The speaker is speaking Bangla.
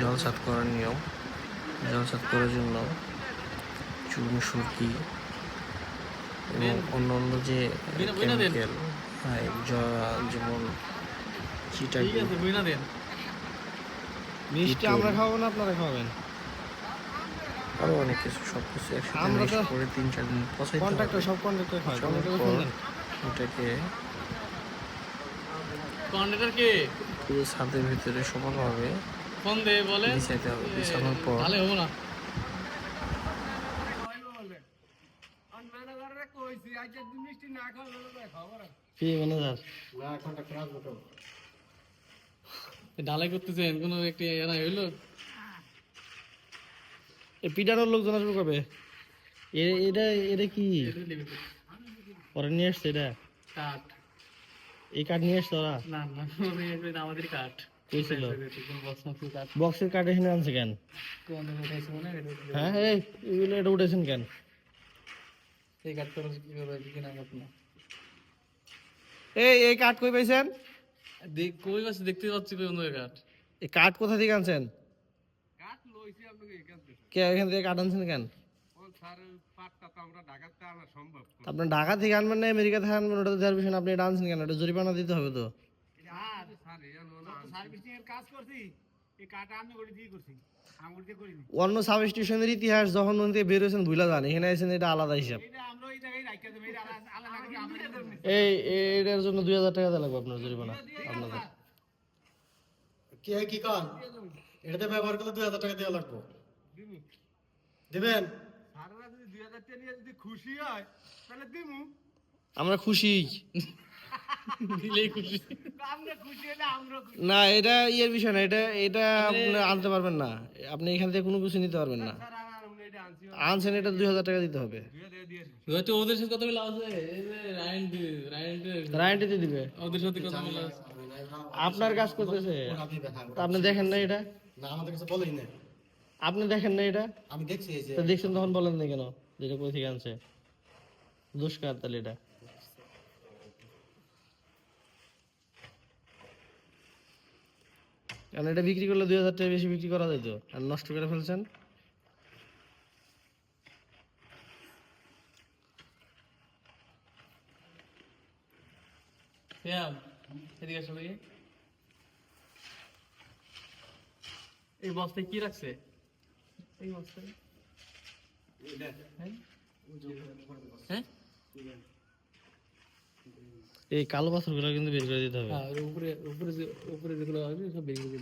জল সাত করার নিয়ম। জল সাত করার জন্য চুন সুরকি এবং অন্য অন্য যে। কেমিক্যাল যেমন চিটা মিষ্টি আমরা খাব না আপনারা খাবেন? আরও অনেক কিছু সব কিছু একসাথে আমরা করে তিন চার দিন পচাইতে কন্ট্রাক্টর সব কন্ট্রাক্টর খায় কন্ট্রাক্টর এটাকে কন্ডাক্টর কে? পুরো ছাদের ভিতরে সমানভাবে ফোন দে বলে বিছাইতে হবে বিছানোর পর। ভালো হব না। ঢালাই করতেছেন কোনো একটি এরা হইল? পিটানোর লোকজন আসবে কবে? এ- এটা এটা কি? ওরা নিয়ে আসছে এটা? কাঠ। এই কাঠ নিয়ে আসছে ওরা? না না আমাদের কাঠ। ছিল? বক্সের কাঠ এখানে আনছে কেন? হয়? এটা- এই এগুলো এটা উঠেছেন কেন? এই কিনা আপনার এই এই কাঠ কই পাইছেন? কই বাস দেখতে পাচ্ছি কই অন্য কাঠ এই কাঠ কোথা থেকে আনছেন? কে এখান থেকে আনছেন কেন? আপনার ঢাকা থেকে আনবেন না আমেরিকা থেকে আনবেন? ওটা তো আপনি এটা আনছেন কেন? এটা জরিমানা দিতে হবে তো। অন্য সাব স্টেশনের ইতিহাস যখন ওখান থেকে ভুলা যান এখানে আছেন এটা আলাদা হিসাব। এই এই- এটার জন্য দুই হাজার টাকা লাগবে আপনার জরিমানা আপনাদের। কি হয় কি কান? এটাতে ব্যবহার করলে দুই হাজার টাকা দেওয়া লাগবে। দিবেন? আমরা খুশি। দিলেই খুশি। না এটা ইয়ের বিষয় না এটা এটা আপনি আনতে পারবেন না। আপনি এখান থেকে কোনো কিছু নিতে পারবেন না। আনছেন এটা দুই হাজার টাকা দিতে হবে। হয়তো ওদের সাথে কথা বলে আছে? দিবে। ওদের সাথে কথা বলে আপনার কাজ করতেছে। তা আপনি দেখেন না এটা? না আমাদের কাছে বলেই না আপনি দেখেন না এটা? আমি দেখছি এই যে দেখছেন তখন বলেন না কেন? যেটা কই থেকে আনছে। দুষ্কার তাহলে এটা। কারণ এটা বিক্রি করলে দুই হাজার টাকা বেশি বিক্রি করা যেত আর নষ্ট করে ফেলছেন। এদিকে আসো এই বস্তায় কি রাখছে? এই বস্তায়? হ্যাঁ? এই কালো পাথরগুলো কিন্তু বের করে দিতে হবে। হ্যাঁ উপরে উপরে যে উপরে যেগুলো আছে, সব দিতে দিবে